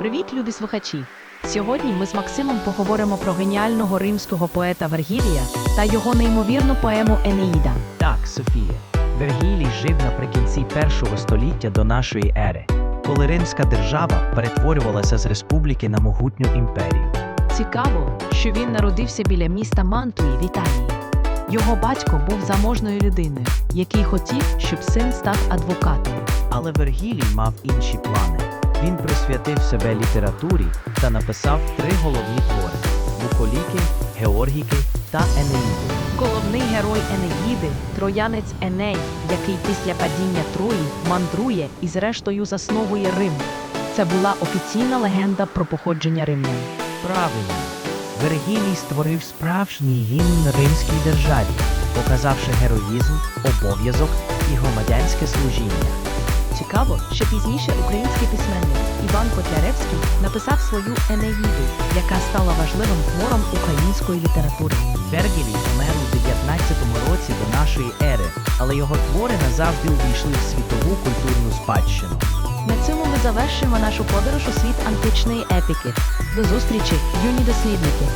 Привіт, любі слухачі! Сьогодні ми з Максимом поговоримо про геніального римського поета Вергілія та його неймовірну поему Енеїда. Так, Софія. Вергілій жив наприкінці першого століття до нашої ери, коли римська держава перетворювалася з республіки на могутню імперію. Цікаво, що він народився біля міста Мантуї в Італії. Його батько був заможною людиною, який хотів, щоб син став адвокатом. Але Вергілій мав інші плани. Він присвятив себе літературі та написав три головні твори: Буколіки, Георгіки та Енеїду. Головний герой Енеїди троянець Еней, який після падіння Трої мандрує і зрештою засновує Рим. Це була офіційна легенда про походження римлян. Правильно, Вергілій створив справжній гімн римській державі, показавши героїзм, обов'язок і громадянське служіння. Цікаво, що пізніше український письменник Іван Котляревський написав свою Енеїду, яка стала важливим твором української літератури. Вергілій помер у 19 році до нашої ери, але його твори назавжди увійшли в світову культурну спадщину. На цьому ми завершуємо нашу подорож у світ античної епіки. До зустрічі, юні дослідники!